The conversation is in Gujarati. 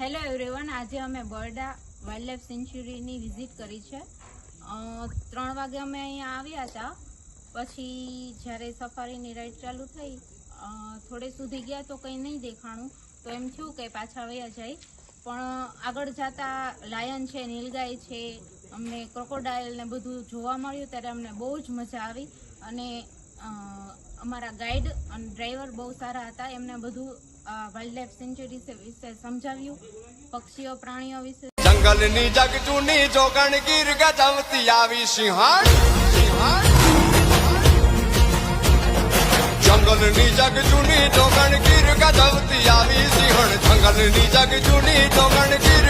હેલો એવરીવન આજે અમે બરડા વાઇલ્ડલાઇફ સેન્ચ્યુરીની વિઝિટ કરી છે. ત્રણ વાગે અમે અહીંયા આવ્યા હતા. પછી જ્યારે સફારીની રાઈડ ચાલુ થઈ થોડે સુધી ગયા તો કંઈ નહીં દેખાણું. તો એમ થયું કે પાછા વયા જાય. પણ આગળ જતા લાયન છે, નીલગાય છે, અમને ક્રોકોડાઇલ ને બધું જોવા મળ્યું, ત્યારે અમને બહુ જ મજા આવી. અને અમારા ગાઈડ અને ડ્રાઈવર બહુ સારા હતા. એમને બધું વાઇલ્ડલાઇફ સેન્ચુરી વિશે સમજાવ્યું. પક્ષીઓ, પ્રાણીઓ વિશે જંગલની જગ જૂની જોગણ ગીર ગજવતી આવી સિંહાણ જંગલની જગ ચૂની જોગણ ગીર ગજવતી આવી સિંહણ. જંગલની જગ ચૂની જોગણ ગીર